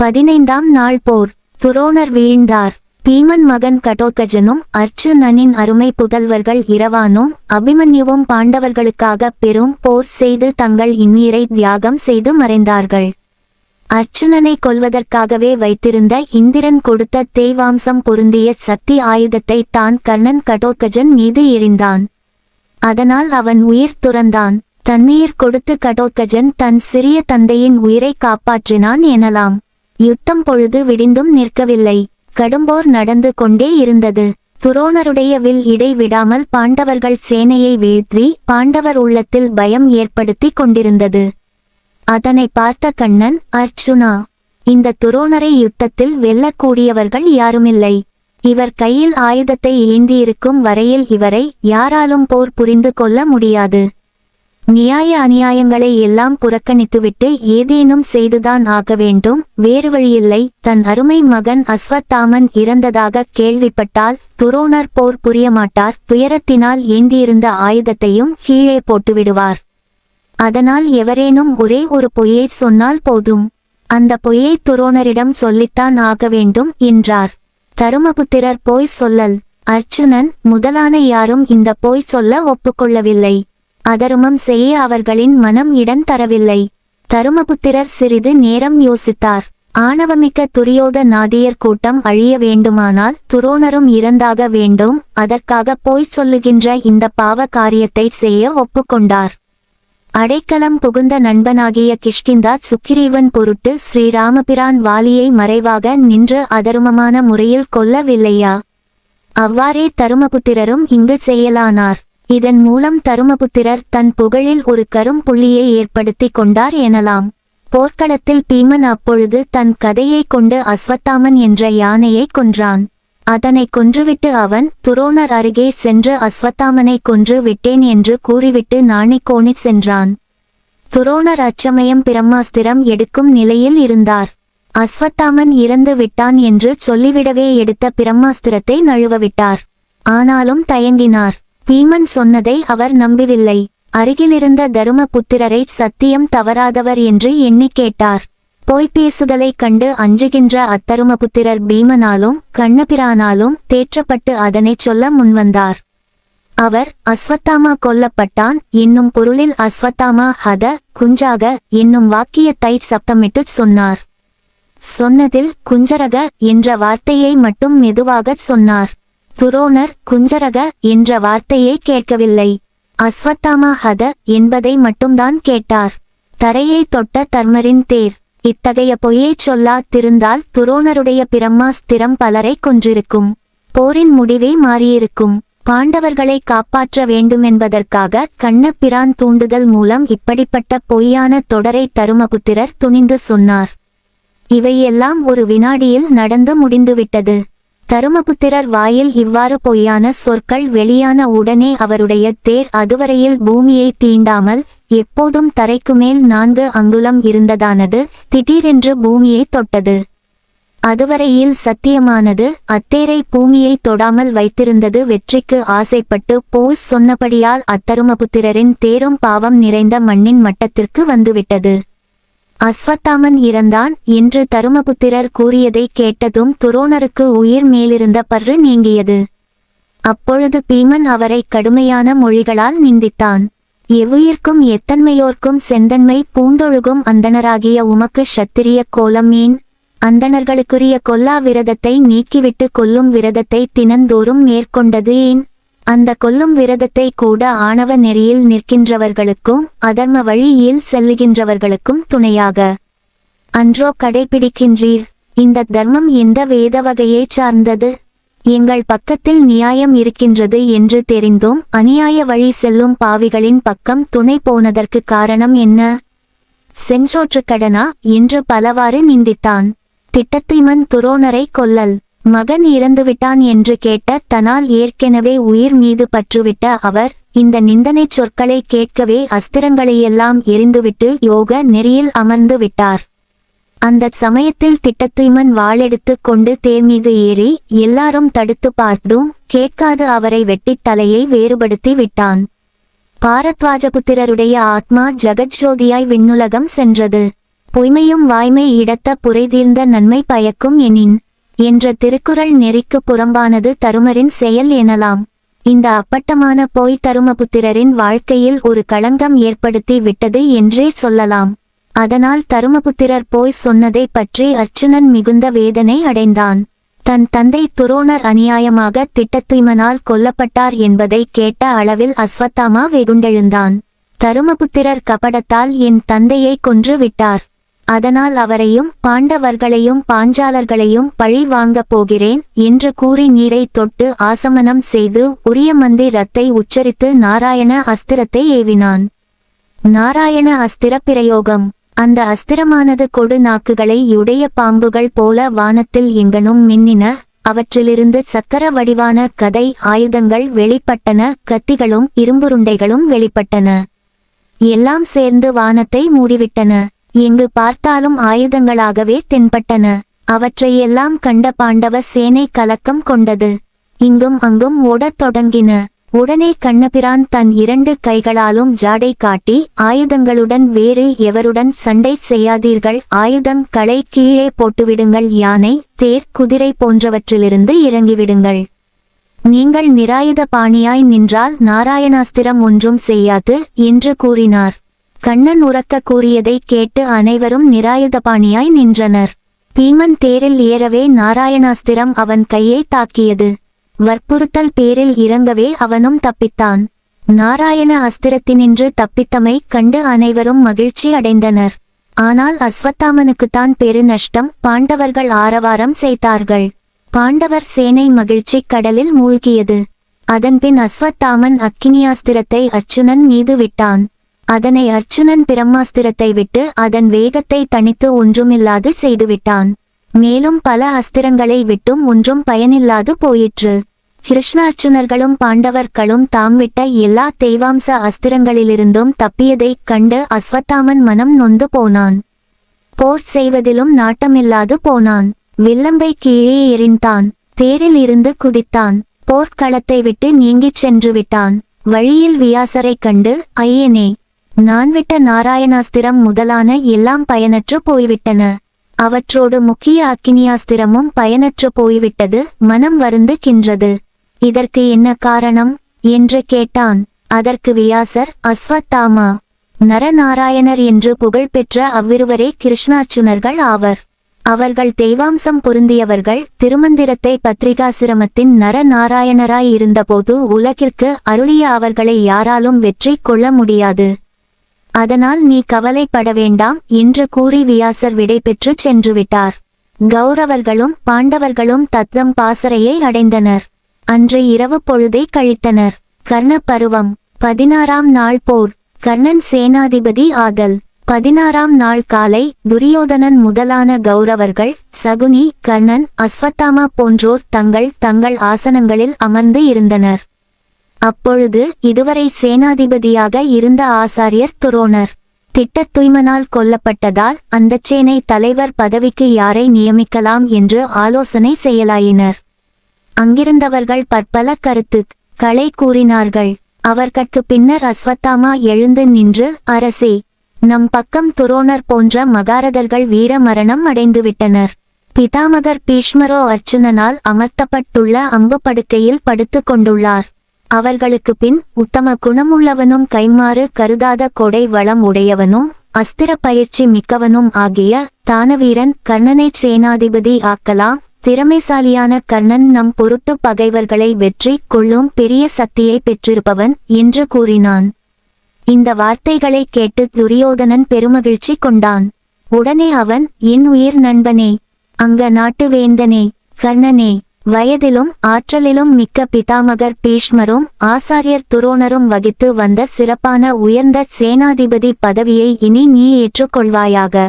பதினைந்தாம் நாள் போர். துரோணர் வீழ்ந்தார். பீமன் மகன் கடோத்கஜனும் அர்ச்சுனனின் அருமை புதல்வர்கள் இரவானும் அபிமன்யுவும் பாண்டவர்களுக்காக பெரும் போர் செய்து தங்கள் இன்னீரை தியாகம் செய்து மறைந்தார்கள். அர்ச்சுனனை கொல்வதற்காகவே வைத்திருந்த இந்திரன் கொடுத்த தேவாம்சம் பொருந்திய சக்தி ஆயுதத்தை தான் கர்ணன் கடோத்கஜன் மீது எறிந்தான். அதனால் அவன் உயிர் துறந்தான். தண்ணீர் கொடுத்து கடோத்கஜன் தன் சிறிய தந்தையின் உயிரை காப்பாற்றினான் எனலாம். யுத்தம் பொழுது விடிந்தும் நிற்கவில்லை. கடும்போர் நடந்து கொண்டே இருந்தது. துரோணருடைய வில் இடைவிடாமல் பாண்டவர்கள் சேனையை வீழ்த்தி பாண்டவர் உள்ளத்தில் பயம் ஏற்படுத்தி கொண்டிருந்தது. அதனை பார்த்த கண்ணன் அர்ச்சுனா இந்த துரோணரை யுத்தத்தில் வெல்லக்கூடியவர்கள் யாருமில்லை. இவர் கையில் ஆயுதத்தை ஏந்தியிருக்கும் வரையில் இவரை யாராலும் போர் புரிந்து கொள்ள முடியாது. நியாய அநியாயங்களை எல்லாம் புறக்கணித்துவிட்டு ஏதேனும் செய்துதான் ஆக வேண்டும். வேறு வழியில்லை. தன் அருமை மகன் அஸ்வத்தாமன் இறந்ததாக கேள்விப்பட்டால் துரோணர் போர் புரியமாட்டார். துயரத்தினால் ஏந்தியிருந்த ஆயுதத்தையும் கீழே போட்டுவிடுவார். அதனால் எவரேனும் ஒரே ஒரு பொய்யை சொன்னால் போதும். அந்த பொய்யை துரோணரிடம் சொல்லித்தான் ஆக வேண்டும் என்றார். தருமபுத்திரர் போய் சொல்லல். அர்ச்சுனன் முதலான யாரும் இந்த போய் சொல்ல ஒப்புக்கொள்ளவில்லை. அதருமம் செய்ய அவர்களின் மனம் இடம் தரவில்லை. தருமபுத்திரர் சிறிது நேரம் யோசித்தார். ஆணவமிக்க துரியோத நாதியர் கூட்டம் அழிய வேண்டுமானால் துரோணரும் இறந்தாக வேண்டும் அதற்காக போய் சொல்லுகின்ற இந்த பாவ காரியத்தை செய்ய ஒப்புக்கொண்டார். அடைக்கலம் புகுந்த நண்பனாகிய கிஷ்கிந்தா சுக்கிரீவன் பொருட்டு ஸ்ரீராமபிரான் வாலியை மறைவாக நின்று அதருமமான முறையில் கொல்லவில்லையா? அவ்வாறே தருமபுத்திரரும் இங்கு செய்யலானார். இதன் மூலம் தருமபுத்திரர் தன் புகழில் ஒரு கரும் புள்ளியை ஏற்படுத்திக் கொண்டார் எனலாம். போர்க்களத்தில் பீமன் அப்பொழுது தன் கதையை கொண்டு அஸ்வத்தாமன் என்ற யானையை கொன்றான். அதனை கொன்றுவிட்டு அவன் துரோணர் அருகே சென்று அஸ்வத்தாமனை கொன்று விட்டேன் என்று கூறிவிட்டு நாணிக்கோணி சென்றான். துரோணர் அச்சமயம் பிரம்மாஸ்திரம் எடுக்கும் நிலையில் இருந்தார். அஸ்வத்தாமன் இறந்து விட்டான் என்று சொல்லிவிடவே எடுத்த பிரம்மாஸ்திரத்தை நழுவவிட்டார் ஆனாலும் தயங்கினார். பீமன் சொன்னதை அவர் நம்பவில்லை. அருகிலிருந்த தருமபுத்திரரை சத்தியம் தவறாதவர் என்று எண்ணி கேட்டார். போய் பேசுதலைக் கண்டு அஞ்சுகின்ற அத்தருமபுத்திரர் பீமனாலும் கண்ணபிரானாலும் தேற்றப்பட்டு அதனைச் சொல்ல முன்வந்தார். அவர் அஸ்வத்தாமா கொல்லப்பட்டான் என்னும் பொருளில் அஸ்வத்தாமா ஹத குஞ்சாக என்னும் வாக்கியத்தை சப்தமிட்டு சொன்னார். சொன்னதில் குஞ்சரக என்ற வார்த்தையை மட்டும் மெதுவாகச் சொன்னார். துரோணர் குஞ்சரக என்ற வார்த்தையை கேட்கவில்லை. அஸ்வத்தாமா ஹத என்பதை மட்டும்தான் கேட்டார். தரையை தொட்ட தர்மரின் தேர். இத்தகைய பொய்யைச் சொல்லாதிருந்தால் துரோணருடைய பிரம்மாஸ்திரம் பலரை கொன்றிருக்கும். போரின் முடிவே மாறியிருக்கும். பாண்டவர்களை காப்பாற்ற வேண்டுமென்பதற்காக கண்ணபிரான் தூண்டுதல் மூலம் இப்படிப்பட்ட பொய்யான தொடரை தருமபுத்திரர் துணிந்து சொன்னார். இவையெல்லாம் ஒரு வினாடியில் நடந்து முடிந்துவிட்டது. தருமபுத்திரர் வாயில் இவ்வாறு பொய்யான சொற்கள் வெளியான உடனே அவருடைய தேர் அதுவரையில் பூமியை தீண்டாமல் எப்போதும் தரைக்கு மேல் நான்கு அங்குலம் இருந்ததானது திடீரென்று பூமியை தொட்டது. அதுவரையில் சத்தியமானது அத்தேரை பூமியை தொடாமல் வைத்திருந்தது வெற்றிக்கு ஆசைப்பட்டு போஸ் சொன்னபடியால் அத்தருமபுத்திரரின் தேரும் பாவம் நிறைந்த மண்ணின் மட்டத்திற்கு வந்துவிட்டது. அஸ்வத்தாமன் இறந்தான் என்று தருமபுத்திரர் கூறியதை கேட்டதும் துரோணருக்கு உயிர் மேலிருந்த பற்று நீங்கியது. அப்பொழுது பீமன் அவரை கடுமையான மொழிகளால் நிந்தித்தான். எவ்வுயிர்க்கும் எத்தன்மையோர்க்கும் செந்தன்மை பூண்டொழுகும் அந்தணராகிய உமக்கு சத்திரிய கோலம் ஏன்? அந்தணர்களுக்குரிய கொல்லா விரதத்தை நீக்கிவிட்டு கொல்லும் விரதத்தை தினந்தோறும் மேற்கொண்டது ஏன்? அந்த கொல்லும் விரதத்தை கூட ஆணவ நெறியில் நிற்கின்றவர்களுக்கும் அதர்ம வழியில் செல்லுகின்றவர்களுக்கும் துணையாக. அன்றோ கடைபிடிக்கின்றீர். இந்த தர்மம் எந்த வேத வகையைச் சார்ந்தது? எங்கள் பக்கத்தில் நியாயம் இருக்கின்றது என்று தெரிந்தும். அநியாய வழி செல்லும் பாவிகளின் பக்கம் துணை போனதற்கு காரணம் என்ன? செஞ்சோற்றுக்கடனா? என்று பலவாறு நிந்தித்தான். திட்டத்திமன் துரோணரை கொல்லல். மகன் இறந்துவிட்டான் என்று கேட்ட தனால் ஏற்கெனவே உயிர் மீது பற்றுவிட்ட அவர் இந்த நிந்தனைச் சொற்களை கேட்கவே அஸ்திரங்களையெல்லாம் எரிந்துவிட்டு யோக நெறியில் அமர்ந்து விட்டார். அந்த சமயத்தில் திட்டத்துய்மன் வாளெடுத்து கொண்டு தேர் மீது ஏறி எல்லாரும் தடுத்து பார்த்தும் கேட்காது அவரை வெட்டித் தலையை வேறுபடுத்தி விட்டான். பாரத்வாஜபுத்திரருடைய ஆத்மா ஜெகஜ்ஜோதியாய் விண்ணுலகம் சென்றது. பொய்மையும் வாய்மை இடத்த புரைதீர்ந்த நன்மை பயக்கும் எனின் என்ற திருக்குறள் நெறிக்கு புறம்பானது தருமரின் செயல் எனலாம். இந்த அப்பட்டமான போய் தருமபுத்திரரின் வாழ்க்கையில் ஒரு களங்கம் ஏற்படுத்தி விட்டது என்றே சொல்லலாம். அதனால் தருமபுத்திரர் போய் சொன்னதை பற்றி அர்ச்சுனன் மிகுந்த வேதனை அடைந்தான். தன் தந்தை துரோணர் அநியாயமாக திட்டத்துய்மனால் கொல்லப்பட்டார் என்பதை கேட்ட அளவில் அஸ்வத்தாமா வெகுண்டெழுந்தான். தருமபுத்திரர் கபடத்தால் என் தந்தையை கொன்று விட்டார். அதனால் அவரையும் பாண்டவர்களையும் பாஞ்சாலர்களையும் பழி வாங்கப் போகிறேன் என்று கூறி நீரை தொட்டு ஆசமனம் செய்து உரிய மந்திரத்தை உச்சரித்து நாராயண அஸ்திரத்தை ஏவினான். நாராயண அஸ்திர பிரயோகம். அந்த அஸ்திரமானது கொடு நாக்குகளை உடைய பாம்புகள் போல வானத்தில் எங்கனும் மின்னின அவற்றிலிருந்து சக்கர வடிவான கதை ஆயுதங்கள் வெளிப்பட்டன கத்திகளும் இரும்புருண்டைகளும் வெளிப்பட்டன. எல்லாம் சேர்ந்து வானத்தை மூடிவிட்டன. எங்கு பார்த்தாலும் ஆயுதங்களாகவே தென்பட்டன. அவற்றையெல்லாம் கண்ட பாண்டவ சேனை கலக்கம் கொண்டது. இங்கும் அங்கும் ஓடத் தொடங்கின. உடனே கண்ணபிரான் தன் இரண்டு கைகளாலும் ஜாடை காட்டி ஆயுதங்களுடன் வேறு எவருடன் சண்டை செய்யாதீர்கள். ஆயுதம் களை கீழே போட்டுவிடுங்கள். யானை தேர் குதிரை போன்றவற்றிலிருந்து இறங்கிவிடுங்கள். நீங்கள் நிராயுத பாணியாய் நின்றால் நாராயணாஸ்திரம் ஒன்றும் செய்யாது என்று கூறினார். கண்ணன் உறக்க கூறியதை கேட்டு அனைவரும் நிராயுதபாணியாய் நின்றனர். பீமன் தேரில் ஏறவே நாராயணாஸ்திரம் அவன் கையை தாக்கியது. வற்புறுத்தல் பேரில் இறங்கவே அவனும் தப்பித்தான். நாராயண அஸ்திரத்தினின்று தப்பித்தமை கண்டு அனைவரும் மகிழ்ச்சி அடைந்தனர். ஆனால் அஸ்வத்தாமனுக்குத்தான் பெரு நஷ்டம் பாண்டவர்கள் ஆரவாரம் செய்தார்கள். பாண்டவர் சேனை மகிழ்ச்சி கடலில் மூழ்கியது. அதன்பின் அஸ்வத்தாமன் அக்கினியாஸ்திரத்தை அர்ச்சுனன் மீது விட்டான். அதனை அர்ச்சுனன் பிரம்மாஸ்திரத்தை விட்டு அதன் வேகத்தை தனித்து ஒன்றுமில்லாது செய்துவிட்டான். மேலும் பல அஸ்திரங்களை விட்டும் ஒன்றும் பயனில்லாது போயிற்று. கிருஷ்ணார்ச்சுனர்களும் பாண்டவர்களும் தாம் விட்ட எல்லா தெய்வாம்ச அஸ்திரங்களிலிருந்தும் தப்பியதைக் கண்டு அஸ்வத்தாமன் மனம் நொந்து போனான். போர் செய்வதிலும் நாட்டமில்லாது போனான். வில்லம்பை கீழே எறிந்தான். தேரில் இருந்து குதித்தான். போர்க்களத்தை விட்டு நீங்கிச் சென்று விட்டான். வழியில் வியாசரைக் கண்டு ஐயனே நான் விட்ட நாராயணாஸ்திரம் முதலான எல்லாம் பயனற்று போய்விட்டன. அவற்றோடு முக்கிய அக்கினியாஸ்திரமும் பயனற்று போய்விட்டது மனம் வருந்துகின்றது இதற்கு என்ன காரணம்? என்று கேட்டான். அதற்கு வியாசர் அஸ்வத்தாமா? நரநாராயணர் என்று புகழ்பெற்ற அவ்விருவரே கிருஷ்ணார்ச்சுனர்கள் ஆவர். அவர்கள் தெய்வாம்சம் பொருந்தியவர்கள் திருமந்திரத்தை பத்ரிகாசிரமத்தின் நரநாராயணராய் இருந்தபோது உலகிற்கு அருளிய அவர்களை யாராலும் வெற்றி கொள்ள முடியாது. அதனால் நீ கவலைப்பட வேண்டாம் என்று கூறி வியாசர் விடை பெற்று சென்றுவிட்டார். கௌரவர்களும் பாண்டவர்களும் தத்தம் பாசறையை அடைந்தனர். அன்று இரவு பொழுதை கழித்தனர். கர்ண பருவம் பதினாறாம் நாள் போர். கர்ணன் சேனாதிபதி ஆதல். பதினாறாம் நாள் காலை துரியோதனன் முதலான கௌரவர்கள் சகுனி கர்ணன் அஸ்வத்தாமா போன்றோர் தங்கள் தங்கள் ஆசனங்களில் அமர்ந்து இருந்தனர். அப்பொழுது இதுவரை சேனாதிபதியாக இருந்த ஆசாரியர் துரோணர். திட்டத் தூய்மனால் கொல்லப்பட்டதால் அந்தச் சேனை தலைவர் பதவிக்கு யாரை நியமிக்கலாம் என்று ஆலோசனை செய்யலாயினர் அங்கிருந்தவர்கள் பற்பல கருத்து களை கூறினார்கள். அவர்கட்கு பின்னர் அஸ்வத்தாமா எழுந்து நின்று அரசே நம் பக்கம் துரோணர் போன்ற மகாரதர்கள் வீர மரணம் அடைந்துவிட்டனர். பிதாமகர் பீஷ்மரோ அர்ச்சுனனால் அமர்த்தப்பட்டுள்ள அம்பு படுக்கையில் படுத்துக் கொண்டுள்ளார். அவர்களுக்கு பின் உத்தம குணமுள்ளவனும் கைமாறு கருதாத கொடை வளம் உடையவனும் அஸ்திர பயிற்சி மிக்கவனும் ஆகிய தானவீரன் கர்ணனைச் சேனாதிபதி ஆக்கலாம் திறமைசாலியான கர்ணன் நம் பொருட்டு பகைவர்களை வெற்றி கொள்ளும் பெரிய சக்தியை பெற்றிருப்பவன் என்று கூறினான். இந்த வார்த்தைகளை கேட்டு துரியோதனன் பெருமகிழ்ச்சி கொண்டான். உடனே அவன் என் உயிர் நண்பனே அங்க நாட்டு வேந்தனே கர்ணனே வயதிலும் ஆற்றலிலும் மிக்க பிதாமகர் பீஷ்மரும் ஆசாரியர் துரோணரும் வகித்து வந்த சிறப்பான உயர்ந்த சேனாதிபதி பதவியை இனி நீ ஏற்றுக்கொள்வாயாக.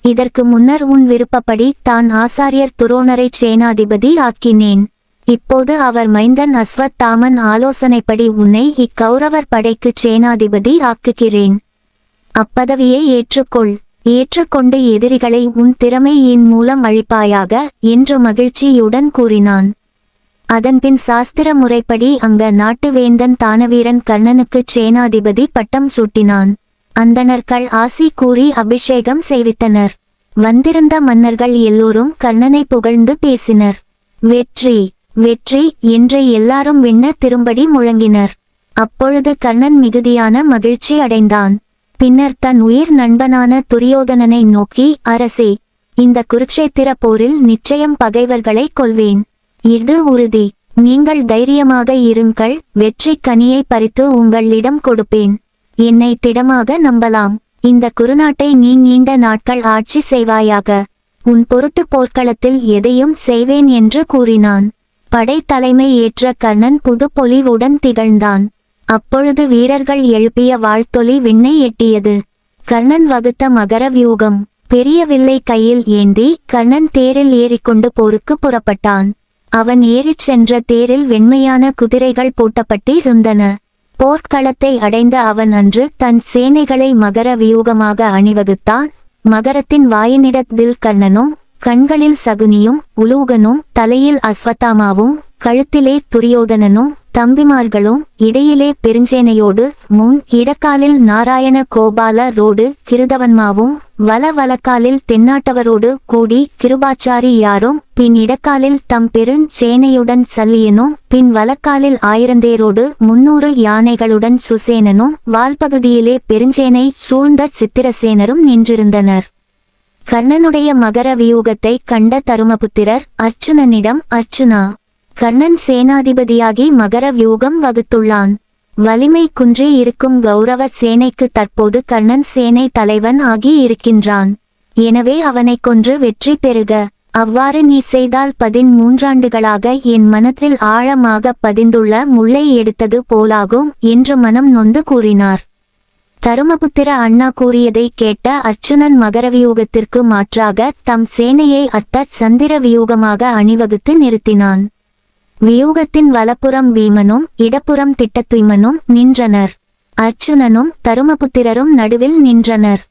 இதற்கு முன்னர் உன் விருப்பப்படி தான் ஆசாரியர் துரோணரை சேனாதிபதி ஆக்கினேன். இப்போது அவர் மைந்தன் அஸ்வத்தாமன் ஆலோசனைப்படி உன்னை இக்கௌரவர் படைக்கு சேனாதிபதி ஆக்குகிறேன். அப்பதவியை ஏற்றுக்கொள். ஏற்றுக்கொண்டு எதிரிகளை உன் திறமையின் மூலம் அழிப்பாயாக என்று மகிழ்ச்சியுடன் கூறினான். அதன்பின் சாஸ்திர முறைப்படி அங்க நாட்டு வேந்தன் தானவீரன் கர்ணனுக்கு சேனாதிபதி பட்டம் சூட்டினான். அந்தணர்கள் ஆசி கூறி அபிஷேகம் செய்வித்தனர். வந்திருந்த மன்னர்கள் எல்லோரும் கர்ணனை புகழ்ந்து பேசினர். வெற்றி வெற்றி என்று எல்லாரும் விண்ண திரும்படி முழங்கினர். அப்பொழுது கர்ணன் மிகுதியான மகிழ்ச்சி அடைந்தான். பின்னர் தன் உயிர் நண்பனான துரியோதனனை நோக்கி அரசே இந்த குருக்ஷேத்திர போரில் நிச்சயம் பகைவர்களை கொல்வேன். இது உறுதி. நீங்கள் தைரியமாக இருங்கள். வெற்றி கனியை பறித்து உங்களிடம் கொடுப்பேன். என்னை திடமாக நம்பலாம். இந்த குருநாட்டை நீ நீண்ட நாட்கள் ஆட்சி செய்வாயாக. உன் பொருட்டு போர்க்களத்தில் எதையும் செய்வேன் என்று கூறினான். படை தலைமை ஏற்ற கர்ணன் புது பொலிவுடன் திகழ்ந்தான். அப்பொழுது வீரர்கள் எழுப்பிய வாழ்த்தொலி விண்ணை எட்டியது. கர்ணன் வகுத்த மகர வியூகம். பெரிய வில்லை கையில் ஏந்தி கர்ணன் தேரில் ஏறிக்கொண்டு போருக்கு புறப்பட்டான். அவன் ஏறிச் சென்ற தேரில் வெண்மையான குதிரைகள் பூட்டப்பட்டு இருந்தன. போர்க்களத்தை அடைந்த அவன் அன்று தன் சேனைகளை மகர வியூகமாக அணிவகுத்தான். மகரத்தின் வாயினிடத்தில் கர்ணனும் கண்களில் சகுனியும் உலூகனும் தலையில் அஸ்வத்தாமாவும் கழுத்திலே துரியோதனனும் தம்பிமார்களும் இடையிலே பெருஞ்சேனையோடு முன் இடக்காலில் நாராயண கோபால ரோடு கிருதவன்மாவும் வல வலக்காலில் தென்னாட்டவரோடு கூடி கிருபாச்சாரி யாரும் பின் இடக்காலில் தம் பெருஞ்சேனையுடன் சல்லியனும் பின் வலக்காலில் ஆயிரந்தேரோடு முன்னூறு யானைகளுடன் சுசேனனும் வால்பகுதியிலே பெருஞ்சேனை சூழ்ந்த சித்திரசேனரும் நின்றிருந்தனர். கர்ணனுடைய மகர வியூகத்தை கண்ட தருமபுத்திரர் அர்ச்சுனனிடம் அர்ச்சுனா! கர்ணன் சேனாதிபதியாகி மகர வியூகம் வகுத்துள்ளான். வலிமை குன்றே இருக்கும் கௌரவ சேனைக்கு தற்போது கர்ணன் சேனை தலைவன் ஆகி இருக்கின்றான். எனவே அவனைக் கொன்று வெற்றி பெறுக. அவ்வாறு நீ செய்தால் பதிமூன்றாண்டுகளாக என் மனத்தில் ஆழமாக பதிந்துள்ள முள்ளை எடுத்தது போலாகும் என்று மனம் நொந்து கூறினார். தருமபுத்திர அண்ணா கூறியதை கேட்ட அர்ச்சுனன் மகரவியூகத்திற்கு மாற்றாக தம் சேனையை அத்த சந்திர வியூகமாக அணிவகுத்து நிறுத்தினான். வியூகத்தின் வலப்புறம் வீமனும் இடப்புறம் திட்டத்துய்மனும் நின்றனர். அர்ச்சுனனும் தருமபுத்திரரும் நடுவில் நின்றனர்.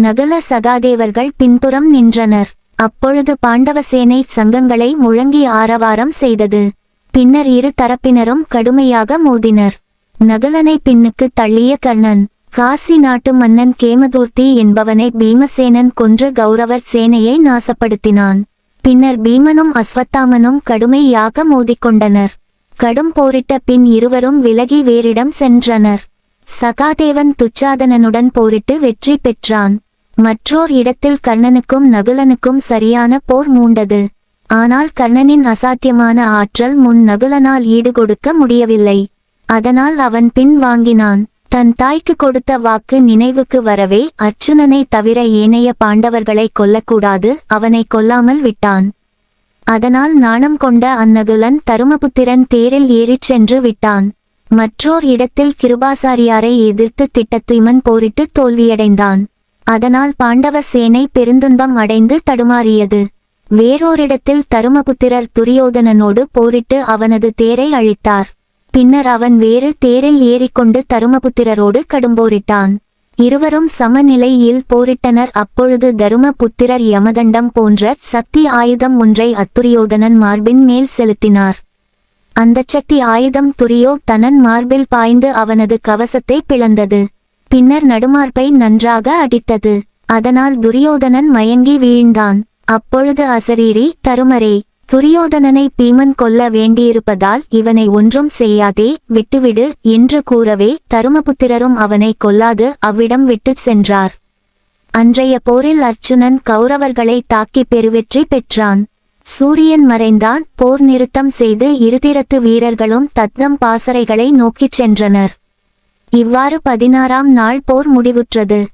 நகுல சகாதேவர்கள் பின்புறம் நின்றனர். அப்பொழுது பாண்டவசேனை சங்கங்களை முழங்கி ஆரவாரம் செய்தது. பின்னர் இரு தரப்பினரும் கடுமையாக மோதினர். நகலனை பின்னுக்கு தள்ளிய கர்ணன் காசி நாட்டு மன்னன் கேமதூர்த்தி என்பவனை பீமசேனன் கொன்று கௌரவர் சேனையை நாசப்படுத்தினான். பின்னர் பீமனும் அஸ்வத்தாமனும் கடுமையாக மோதிக்கொண்டனர். கடும் போரிட்ட பின் இருவரும் விலகி வேறிடம் சென்றனர். சகாதேவன் துச்சாதனனுடன் போரிட்டு வெற்றி பெற்றான். மற்றோர் இடத்தில் கர்ணனுக்கும் நகுலனுக்கும் சரியான போர் மூண்டது. ஆனால் கர்ணனின் அசாத்தியமான ஆற்றல் முன் நகுலனால் ஈடுகொடுக்க முடியவில்லை. அதனால் அவன் பின் வாங்கினான். தன் தாய்க்கு கொடுத்த வாக்கு நினைவுக்கு வரவே அர்ச்சுனனை தவிர ஏனைய பாண்டவர்களை கொல்லக்கூடாது அவனை கொல்லாமல் விட்டான். அதனால் நாணம் கொண்ட அந்நகுலன் தருமபுத்திரன் தேரில் ஏறிச் சென்று விட்டான். மற்றோர் இடத்தில் கிருபாசாரியாரை எதிர்த்து திட்டத்துய்மன் போரிட்டு தோல்வியடைந்தான். அதனால் பாண்டவ சேனை பெருந்துன்பம் அடைந்து தடுமாறியது. வேறோரிடத்தில் தருமபுத்திரர் துரியோதனனோடு போரிட்டு அவனது தேரை அழித்தார். பின்னர் அவன் வேறு தேரில் ஏறிக்கொண்டு தருமபுத்திரரோடு கடும்போரிட்டான். இருவரும் சமநிலையில் போரிட்டனர். அப்பொழுது தருமபுத்திரர் யமதண்டம் போன்ற சக்தி ஆயுதம் ஒன்றை அத்துரியோதனன் மார்பின் மேல் செலுத்தினார். அந்தச் சக்தி ஆயுதம் துரியோ தனன் மார்பில் பாய்ந்து அவனது கவசத்தை பிளந்தது. பின்னர் நடுமார்பை நன்றாக அடித்தது. அதனால் துரியோதனன் மயங்கி வீழ்ந்தான். அப்பொழுது அசரீரி தருமரே துரியோதனனை பீமன் கொல்ல வேண்டியிருப்பதால் இவனை ஒன்றும் செய்யாதே விட்டுவிடு என்று கூறவே தருமபுத்திரரும் அவனை கொல்லாது அவ்விடம் விட்டுச் சென்றார். அன்றைய போரில் அர்ச்சுனன் கௌரவர்களை தாக்கி பெருவெற்றி பெற்றான். சூரியன் மறைந்தான் போர் நிறுத்தம் செய்து இருதிரத்து வீரர்களும் தத்தம் பாசறைகளை நோக்கிச் சென்றனர். இவ்வாறு பதினாறாம் நாள் போர் முடிவுற்றது.